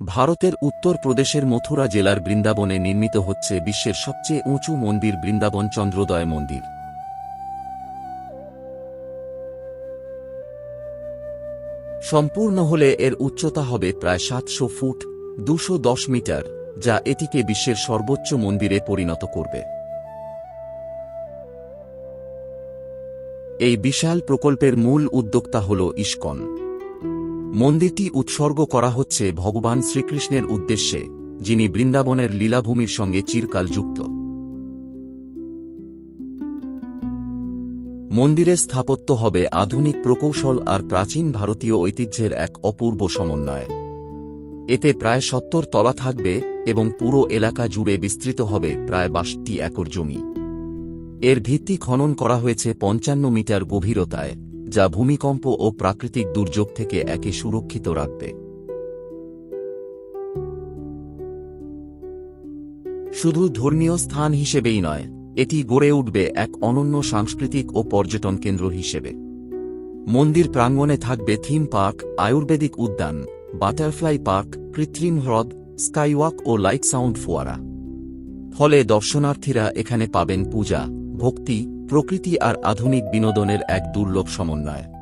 ভারতের উত্তর প্রদেশের মথুরা জেলার বৃন্দাবনে নির্মিত হচ্ছে বিশ্বের সবচেয়ে উঁচু মন্দির বৃন্দাবন চন্দ্রোদয় মন্দির। সম্পূর্ণ হলে এর উচ্চতা হবে প্রায় সাতশো ফুট, দুশো মিটার, যা এটিকে বিশ্বের সর্বোচ্চ মন্দিরে পরিণত করবে। এই বিশাল প্রকল্পের মূল উদ্যোক্তা হল ইস্কন। মন্দিরটি উৎসর্গ করা হচ্ছে ভগবান শ্রীকৃষ্ণের উদ্দেশ্যে, যিনি বৃন্দাবনের লীলাভূমির সঙ্গে চিরকাল যুক্ত। মন্দিরের স্থাপত্য হবে আধুনিক প্রকৌশল আর প্রাচীন ভারতীয় ঐতিহ্যের এক অপূর্ব সমন্বয়। এতে প্রায় সত্তর তলা থাকবে এবং পুরো এলাকা জুড়ে বিস্তৃত হবে প্রায় বাষট্টি একর জমি। এর ভিত্তি খনন করা হয়েছে পঞ্চান্ন মিটার গভীরতায়। যা ভূমিকম্প ও প্রাকৃতিক দুর্যোগ থেকে একে সুরক্ষিত রাখবে। শুধু ধর্মীয় স্থান হিসেবেই নয়, এটি গড়ে উঠবে এক অনন্য সাংস্কৃতিক ও পর্যটন কেন্দ্র হিসেবে। মন্দির প্রাঙ্গণে থাকবে থিম পার্ক, আয়ুর্বেদিক উদ্যান, বাটারফ্লাই পার্ক, কৃত্রিম হ্রদ, স্কাইওয়াক ও লাইট সাউন্ড ফোয়ারা। ফলে দর্শনার্থীরা এখানে পাবেন পূজা, ভক্তি প্রকৃতি আর আধুনিক বিনোদনের এক দুর্লভ সমন্বয়।